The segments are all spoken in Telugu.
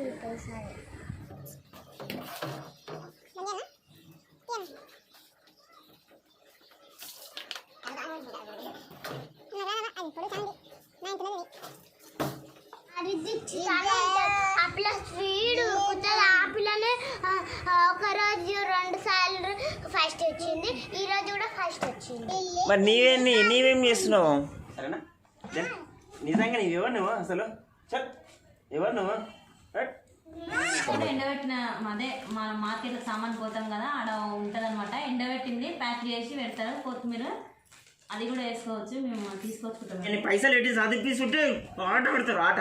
చూపుతాయి సరే ఆ స్పీడ్ కుట్టదు రెండు సార్లు ఫస్ట్ వచ్చింది ఈ రోజు కూడా ఫస్ట్ వచ్చింది మరి నీవేం నీ- నీవేం చేస్తున్నావు? సరేనా? నిజంగా నీవెవరు నువ్వు అసలు? చల్ ఎవరు నువ్వు? ఇక్కడ ఎండబెట్టిన అదే మన మార్కెట్ సామాన్ పోతాం కదా ఆడ ఉంటుంది అనమాట ఎండబెట్టింది ప్యాక్ చేసి పెడతారు. కొత్తిమీర అది కూడా వేసుకోవచ్చు మేము తీసుకొచ్చుకుంటాం. నేను పైసలు ఎట్టి చదివిస్తుంటే ఆట పెడతారు ఆట.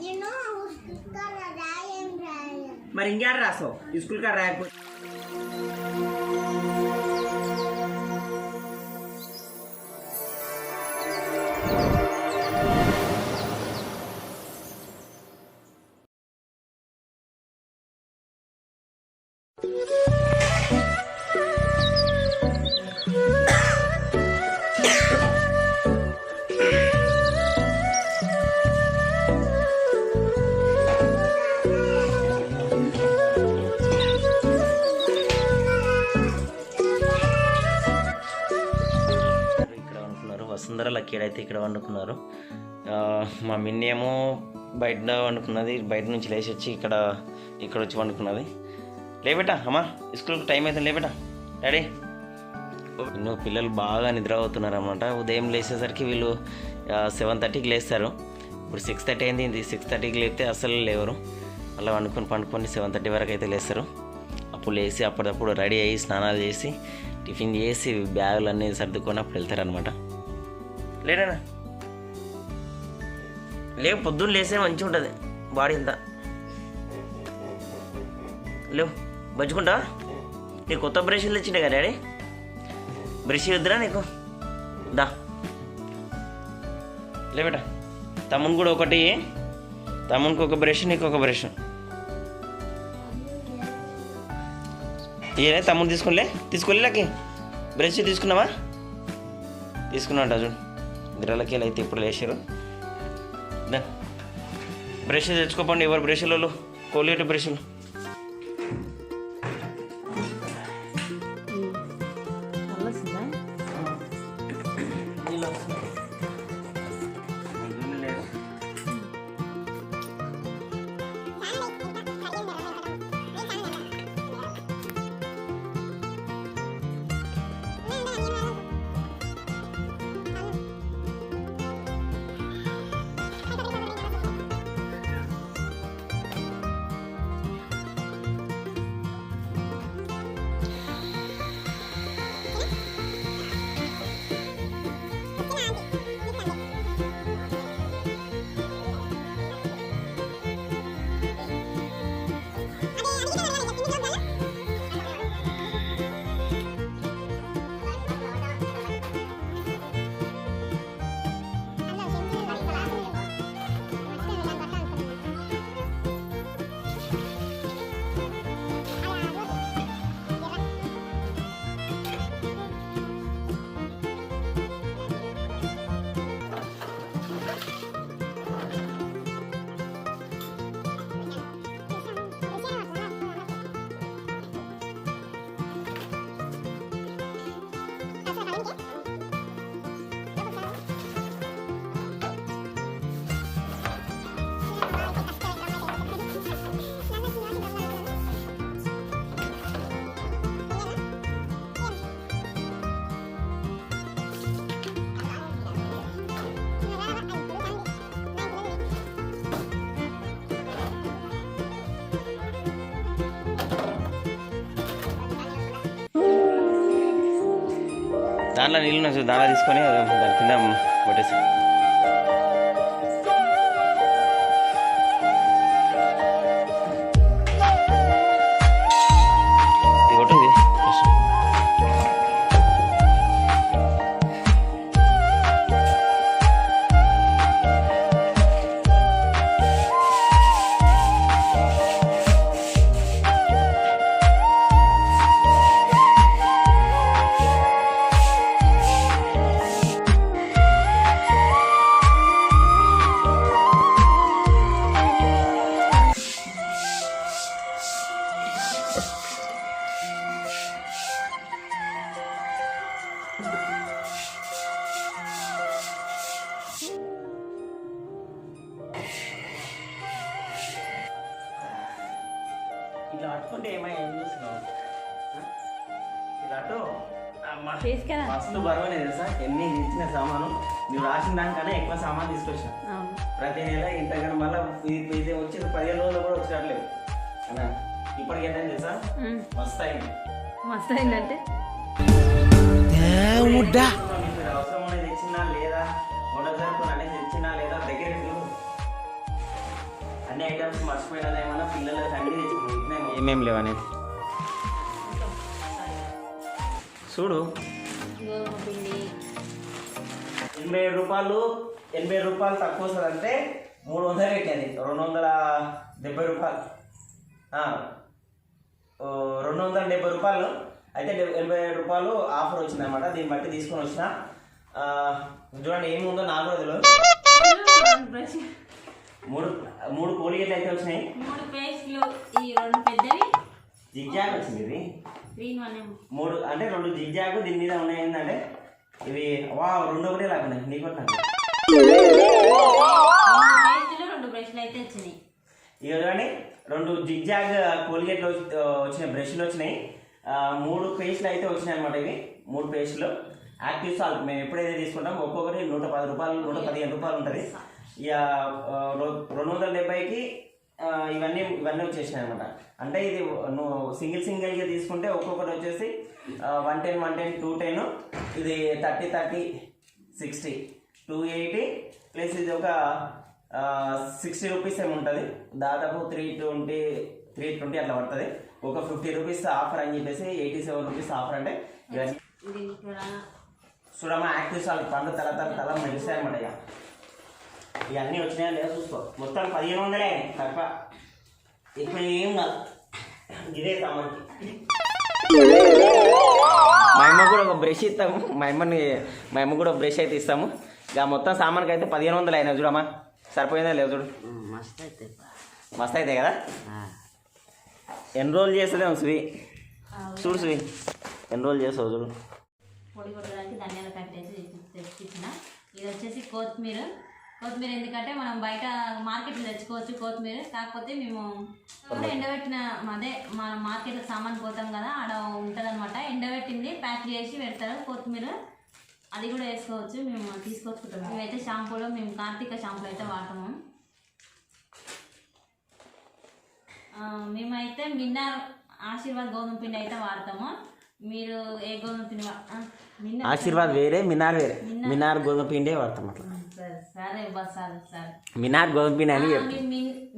నేను రాయం రాయం మరి ఇంకేడ రాసావు ఈ స్కూల్ కాడ రాయకపోతే? వసుంధర లక్కీడ్ అయితే ఇక్కడ వండుకున్నారు. మా మిన్ని ఏమో బయట వండుకున్నది బయట నుంచి లేచి వచ్చి ఇక్కడ ఇక్కడ వచ్చి వండుకున్నది. లేబెట్టా అమ్మా స్కూల్కి టైం అవుతుంది లేబెట్టా డాడీ. ఎన్నో పిల్లలు బాగా నిద్ర అవుతున్నారు అనమాట ఉదయం లేచేసరికి వీళ్ళు సెవెన్ థర్టీకి లేస్తారు. ఇప్పుడు సిక్స్ థర్టీ అయింది ఇది సిక్స్ థర్టీకి లేపితే అసలు లేవరు. అలా వండుకొని పండుకొని సెవెన్ థర్టీ వరకు అయితే లేస్తారు. అప్పుడు లేచి అప్పుడప్పుడు రెడీ అయ్యి స్నానాలు చేసి టిఫిన్ చేసి బ్యాగులు అన్నీ సర్దుకొని అప్పుడు వెళ్తారనమాట లేడనా లేవు పొద్దున్న లేస్తే మంచిగా ఉంటుంది. బాడీ అంతా. లేవు మంచుకుంటా నీకు కొత్త బ్రష్లు ఇచ్చినాయి కదా డాడీ? బ్రష్ వద్దురా నీకు. దా. లేబేట తమ్ముని కూడా ఒకటి తమ్మునికి ఒక బ్రష్ నీకు ఒక బ్రష్. ఏ తమ్ముడు తీసుకోలే తీసుకోలేకి బ్రష్ తీసుకున్నావా? తీసుకున్నాట చూడు. ఇద్దరులకి అయితే ఇప్పుడు లేచారు బ్రష్ తెచ్చుకోపండి ఎవరు బ్రష్లలో కోలిగేట్ బ్రష్లు దాంట్లో నీళ్ళు ఉన్నాయి దాంట్లో తీసుకొని దాని కింద కొట్టేసి. ఇలా పట్టుకుంటే ఏమై ఏం చూస్తున్నావు? ఇలా అటు. మస్తు బరువునే తెలుసా? ఎన్ని ఇచ్చిన సామాను? నువ్వు రాసిన దానికన్నా ఎక్కువ సామాన్ తీసుకొచ్చిన. అవును. ప్రతి నెల ఇంతకన్నా మళ్ళీ ఇది ఇది వచ్చి పదిహేను రోజులు కూడా వచ్చినట్లేదు అన్న ఇప్పటికి ఏంటంటే తెలుసా. మస్తు అయింది మస్తు అయిందంటే తెచ్చుకున్నాం ఏమేం లేవనేది చూడు. ఎనభై ఏడు రూపాయలు ఎనభై రూపాయలు తక్కువ వస్తుంది అంటే మూడు వందలు పెట్టింది. రెండు వందల డెబ్బై రూపాయలు. రెండు వందల డెబ్బై రూపాయలు. అయితే ఎనభై ఏడు రూపాయలు ఆఫర్ వచ్చింది అనమాట దీన్ని బట్టి తీసుకొని వచ్చిన. చూడండి ఏముందో తెలియదు. బ్రష్. మూడు మూడు కోలిగేట్లు అయితే వచ్చినాయి. మూడు పేస్ట్లు ఈ రెండు పెద్దవి. జిగ్జాగ్ వచ్చింది ఇది. గ్రీన్ వన్ ఏమో మూడు అంటే రెండు జిగ్జాగ్ దీని మీద ఉన్నాయి ఏంటంటే ఇవి వా రెండు ఒకటే లాగా ఉన్నాయి. నీకు రెండు బ్రష్లు అయితే వచ్చినాయి. ఇక చూడండి రెండు జిగ్జాగ్ కోల్గేట్లు వచ్చి- వచ్చిన బ్రష్లు వచ్చినాయి. మూడు పేస్ట్లు అయితే వచ్చినాయి అనమాట ఇవి మూడు పేస్ట్లు యాక్టివ్ సాల్ట్ మేము ఎప్పుడైతే తీసుకుంటాం ఒక్కొక్కటి నూట పది రూపాయలు నూట పదిహేను రూపాయలు ఉంటుంది. ఇక రెండు వందల డెబ్బైకి ఇవన్నీ ఇవన్నీ వచ్చేసినాయి అనమాట అంటే ఇది నువ్వు సింగిల్ సింగిల్గా తీసుకుంటే ఒక్కొక్కటి వచ్చేసి one ten one ten two ten ఇది thirty thirty sixty two eighty plus ఇది ఒక సిక్స్టీ రూపీస్ ఏమి ఉంటుంది. దాదాపు త్రీ ట్వంటీ త్రీ ట్వంటీ అట్లా పడుతుంది. ఒక ఫిఫ్టీ రూపీస్ ఆఫర్ అని చెప్పేసి ఎయిటీ సెవెన్ రూపీస్ ఆఫర్ అంటే ఇవన్నీ. చూడమ్మా యాక్టివ్ సాల్ పండు తల తల తల అనమాట ఇక. ఇవన్నీ వచ్చినాయా లేదా చూసుకో. మొత్తం పదిహేను వందలే. తక్కువ. ఎక్కువ ఏం కాదు. ఇదే సామాన్కి మా అమ్మ కూడా ఒక బ్రష్ ఇస్తాము. మా అమ్మని మా అమ్మ కూడా బ్రష్ అయితే ఇస్తాము. ఇక మొత్తం సామాన్కి అయితే పదిహేను వందలు అయినా చూడమ్మా. సరిపోయిందా లేదు చూడు? మస్తు అయితే మస్తు అయితే కదా? ఎన్రోల్ చేస్తలేము సువి. చూడు సువి. ఎన్రోల్ చేస్తావు చూడు. పొడి కొట్టడానికి ధనియాల అయితే తెచ్చిచ్చిన. ఇది వచ్చేసి కొత్తిమీర. కొత్తిమీర ఎందుకంటే మనం బయట మార్కెట్లో తెచ్చుకోవచ్చు కొత్తిమీర. కాకపోతే మేము కూడా ఎండబెట్టిన అదే మనం మార్కెట్లో సామాన్ పోతాం కదా ఆడ ఉంటుంది అనమాట ఎండబెట్టింది ప్యాక్ చేసి పెడతారు కొత్తిమీర. అది కూడా వేసుకోవచ్చు మేము తీసుకొచ్చుకుంటాం. మేమైతే షాంపూలో మేము కార్తీక షాంపూ అయితే వాడతాము. మేమైతే మిన్నార్ ఆశీర్వాద్ గోధుమ పిండి అయితే వాడతాము. మీరు ఏ గోధుమ పిండి ఆశీర్వాద్ వేరే మినార్ వేరే. మినార్. గోధుమ పిండే వాడతాం అట్లా. సరే సరే బస్ సరే. సరే మినార్ గోధుమ పిండి అని చెప్పు.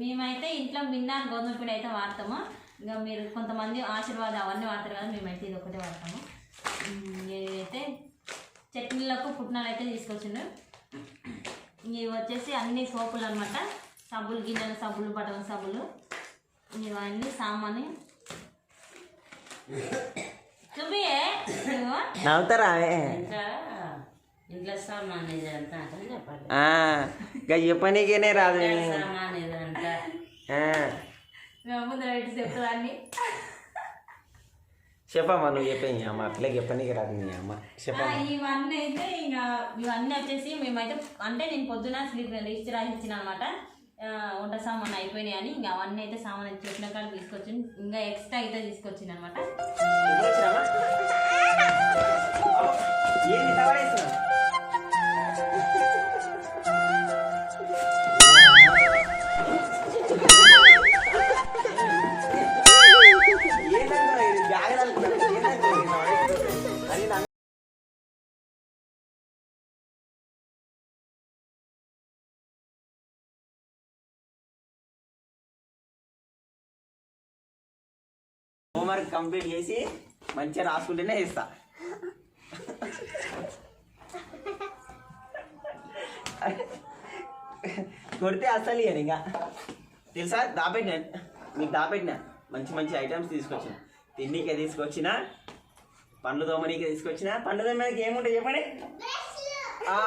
మేమైతే ఇంట్లో మిన్నార్ గోధుమ పిండి అయితే వాడతాము. ఇంకా మీరు కొంతమంది ఆశీర్వాద్ అవన్నీ వాడతారు కదా మేమైతే ఇది ఒకటే వాడతాము. ఇదైతే చట్నీలకు పుట్నాలు అయితే తీసుకొచ్చిండు. ఇవి వచ్చేసి అన్ని సోపులు అనమాట సబ్బులు గిన్నెలు సబ్బులు బట్టల సబ్బులు. ఇవన్నీ సామాను. చూపియే నువ్వు నవ్వుతారా? ఇంట్లో సామాన్ ఇదంతా అంటే చెప్పాలి. ఆ, ఇక చెప్పనీకేనే రాదు. సామాన్ ఇదంతా. ముందర పెట్టి చెప్తాన్ని చెప్పమ్మా నువ్వు చెప్పే నీ అమ్మ. అట్లే చెప్పనీకి రాదు నీ అమ్మ. చెప్పమ్మా. ఇవన్నీ అయితే ఇంకా ఇవన్నీ వచ్చేసి మేమైతే అంటే నేను పొద్దున స్లీప్ లిస్ట్ రాసిచ్చిన అనమాట వంట సామాన్ అయిపోయినాయి అని. ఇంకా అవన్నీ అయితే సామాన్ చెప్పిన కాడ తీసుకొచ్చి ఇంకా ఎక్స్ట్రా అయితే తీసుకొచ్చింది అనమాట హోంవర్క్ కంప్లీట్ చేసి మంచిగా రాసుకుంటేనే ఇస్తా కొడితే అసలు ఇయ్యను ఇంకా. తెలుసా? దాపెట్టిన? మీకు దాపెట్టిన? మంచి మంచి ఐటమ్స్ తీసుకొచ్చిన. తిండికే తీసుకొచ్చిన పండ్లు దోమనీకే తీసుకొచ్చిన. పండ్లు దోమనికి ఏముంటాయి చెప్పండి? ఆ,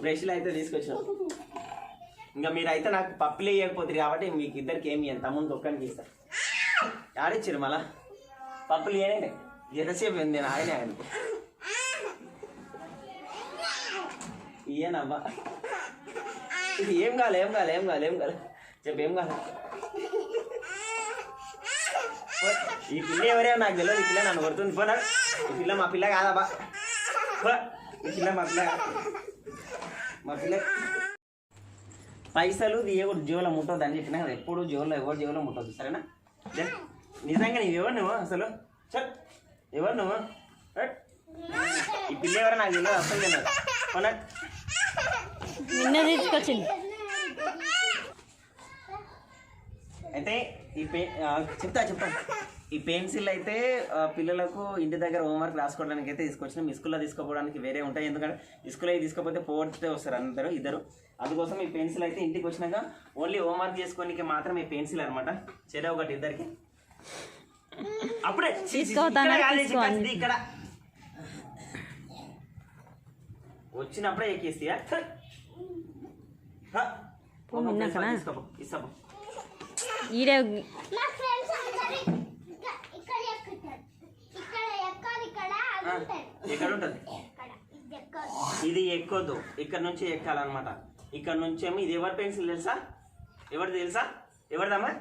బ్రష్లు అయితే తీసుకొచ్చిన. ఇంకా మీరైతే నాకు పప్పులు వేయకపోతుంది కాబట్టి మీకు ఇద్దరికి ఏమి ఇయ్యను. తమ్ముడికి ఒక్కరికి ఇస్తా. ఆడిచ్చారు మళ్ళా? పప్పులు ఏనండి ఎంతసేపు ఉంది? నేను ఆడినా ఆయన ఇయ్యనవ్వా ఇది ఏం కాలే ఏం కాలే ఏం కాలే ఏం కాలే. చెప్పు ఏం కాలే? ఈ పిల్ల ఎవరే నాకు తెలియదు ఈ పిల్ల నన్ను కొడుతుంది. పోనా ఈ పిల్ల మా పిల్ల కాదబ్బా ఈ పిల్ల మా పిల్ల మా పిల్ల. పైసలు తీయకూడదు. జోలో ముట్టొద్దు అని చెప్పినా కదా. ఎప్పుడు జోలో ఎవరు జోలో ముట్టొద్దు. సరేనా? నిజంగా నీవు ఎవరు నువ్వు అసలు? చల్ ఎవరు నువ్వు? హట్. ఈ పిల్ల ఎవరో నాకు తెలియదు అసలు తెలియదు పోనా. నిన్న తీసుకొచ్చింది. అయితే ఈ పె చెప్తా చెప్తా. ఈ పెన్సిల్ అయితే పిల్లలకు ఇంటి దగ్గర హోంవర్క్ రాసుకోవడానికి అయితే తీసుకొచ్చినాం. ఈ స్కూల్లో తీసుకోపోవడానికి వేరే ఉంటాయి. ఎందుకంటే స్కూల్లో తీసుకోకపోతే పోతే వస్తారు అందరూ ఇద్దరు. అందుకోసం ఈ పెన్సిల్ అయితే ఇంటికి వచ్చినాక ఓన్లీ హోంవర్క్ చేసుకోనికి మాత్రం ఈ పెన్సిల్ అనమాట చెర ఒకటి ఇద్దరికి. అప్పుడే ఛీ, ఛీ, ఛీ, తీసుకోవద్దానా? ఇక్కడ. వచ్చినప్పుడే ఎక్కేస్తాయా నిన్నకనా? తీసుకోపో ఇస్తాపో ఈడే మా ఫ్రెండ్స్ అందరూ ఇక్క- ఇక్కడ ఎక్కుతారు. ఇక్కడ ఎక్కాలి ఇక్కడ అది ఉంటుంది ఎక్కడ ఉంటుంది? ఇక్కడ. ఇది ఎక్కొద్దు ఇక్కడ నుంచి ఎక్కాలన్నమాట. ఇక్కడ నుంచి ఏమో ఇది ఎవరి పెన్సిల్ తెలుసా? ఎవరిది తెలుసా? ఎవరిదమ్మా?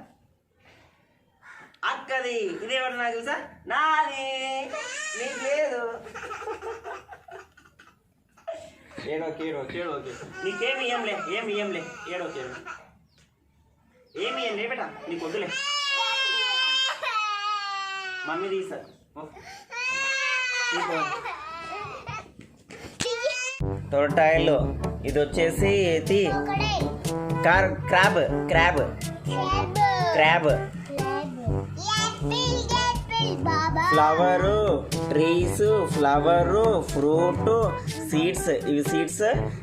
అక్కది ఇది ఎవరు నాకు తెలుసా? నాది. నీకు లేదు. ఏడో కేడో కేడో నీకేమి ఇయ్యంలే ఏమి ఇయ్యంలే. ఏడో కేడో ఏమి ఇయ్యంలే బేట నీకు వద్దులే. మమ్మీ తీసా తొరటాయలు ఇది వచ్చేసి ఇది ఒకడే car crab. Crab. Crab. Flower trees flower fruit seeds ఇవి సీడ్స్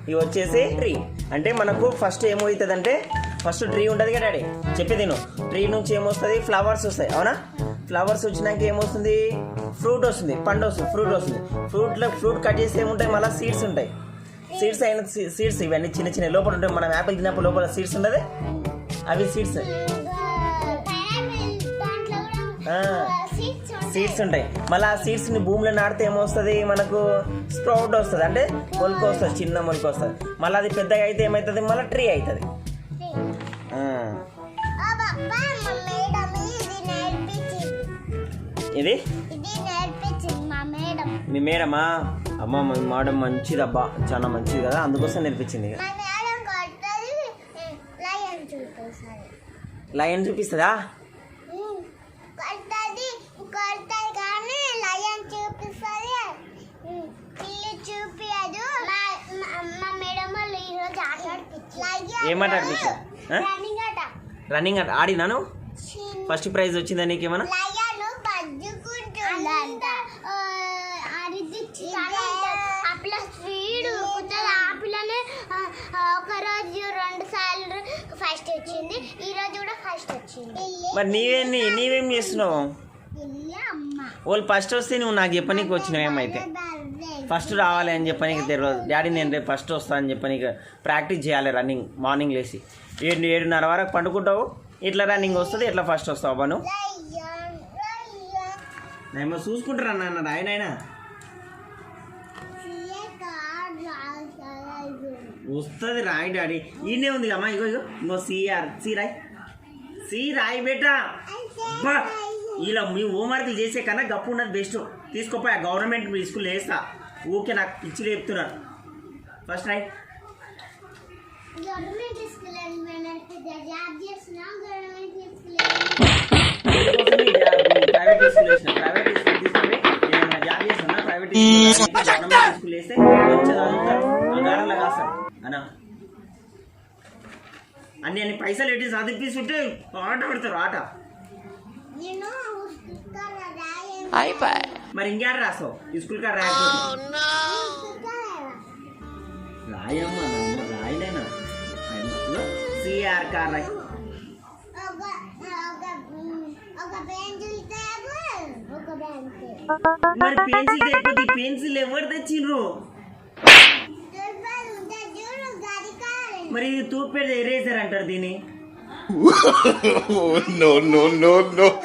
ఇవి వచ్చేసి ట్రీ అంటే మనకు ఫస్ట్ ఏమవుతుంది అంటే ఫస్ట్ ట్రీ ఉంటుంది కదా డాడీ చెప్పి తిను ట్రీ నుంచి ఏమొస్తుంది? ఫ్లవర్స్ వస్తాయి అవునా? ఫ్లవర్స్ వచ్చినాక ఏమొస్తుంది? ఫ్రూట్ వస్తుంది పండు వస్తుంది ఫ్రూట్ వస్తుంది. ఫ్రూట్లో ఫ్రూట్ కట్ చేసి ఏముంటాయి? మళ్ళీ సీడ్స్ ఉంటాయి. సీడ్స్ అయిన సీడ్స్ ఇవన్నీ చిన్న చిన్న లోపల ఉంటాయి. మనం యాపిల్ తిన్నప్పుడు లోపల సీడ్స్ ఉండదు. అవి సీడ్స్ సీడ్స్ ఉంటాయి. మళ్ళీ ఆ సీడ్స్ని భూమిలో నాటితే ఏమొస్తుంది? మనకు స్ప్రౌట్ వస్తుంది. అంటే మొలక వస్తుంది చిన్న మొలక వస్తుంది. మళ్ళీ అది పెద్దగా అయితే ఏమవుతుంది మళ్ళీ ట్రీ అవుతుంది ఇది మా మేడం. మీ మేడమా? అమ్మ మీ మేడం మంచిదబ్బా. చాలా మంచిది కదా. అందుకోసం నేర్పించింది లయన్ చూపిస్తుంది లయన్ చూపిస్తుందా కొడుతుంది కొడుతుంది కానీ లయన్ చూపిస్తుంది పిల్లి చూపియదు మా మా- మా మేడం వాళ్ళు ఈరోజు ఆట ఆడిపించారు ఏం ఆట. ఆడిపించారు? ఆ? రన్నింగ్ ఆట. రన్నింగ్ అంటే ఆడినాను ఫస్ట్ ప్రైజ్ వచ్చిందా నీకేమన్నా? లయను పద్దుకుంటుందంట ఆ పిల్ల స్పీడ్ ఉరుకుతుంది ఆ పిల్లనే ఆ, ఆ, ఒక రోజు రెండు సార్లు ఫస్ట్ వచ్చింది. ఈ రోజు కూడా ఫస్ట్ వచ్చింది. మరి నీవేం నీవేం చేస్తున్నావు? వాళ్ళు ఫస్ట్ వస్తే నువ్వు నాకు చెప్పనీకి వచ్చినావు ఏమైతే? ఫస్ట్ రావాలి అని చెప్పనీకి తెలియదు డాడీ నేను రేపు ఫస్ట్ వస్తా అని చెప్పనీకి ప్రాక్టీస్ చేయాలి రన్నింగ్ మార్నింగ్ లేచి ఏడు ఏడున్నర వరకు పండుకుంటావు? ఇట్లా రన్నింగ్ వస్తుంది? ఇట్లా ఫస్ట్ వస్తావు అవ్వను నువ్వు? నేను చూసుకుంటారా నాన్న? రాయనైనా వస్తుంది రాయి డాడీ. ఈయనే ఉంది అమ్మా ఇగో ఇగో. ఇంకో సిఆర్ సి రాయ్. సి రాయి బేటా. ఇలా మీ హోంవర్క్లు చేసే కన్నా గప్పు ఉన్నది బెస్ట్ తీసుకోపోయా గవర్నమెంట్ మీ స్కూల్ వేస్తా. ఊకే నాకు పిచ్చి లేపుతున్నారు. ఫస్ట్ స్కూల్ ప్రైవేట్ స్కూల్ వేసిన. ప్రైవేట్ స్కూల్ తీసుకొని నేను ఏమైనా జాబ్ చేస్తున్నా ప్రైవేట్ స్కూల్ గవర్నమెంట్ స్కూల్ వేస్తే మంచిగా చదువుతారు. బంగారంలో కాస్తారు. అన్న. అన్ని అన్ని పైసలు పెట్టి చదివిస్తుంటే ఆట పడతారు ఆట. రాయం మరి ఇంకేడ రాస్తావు ఈ స్కూల్ కాడ రాయమ్మా రాయలేనా? సిఆర్ కార్ రాయ్ మరి పెన్సిల్ తెచ్చిపోతే పెన్సిల్ ఎవరు తెచ్చిండ్రు? మరి ఇది తూర్పేట ఎరేజర్ అంటారు దీన్ని? No, no, no, no.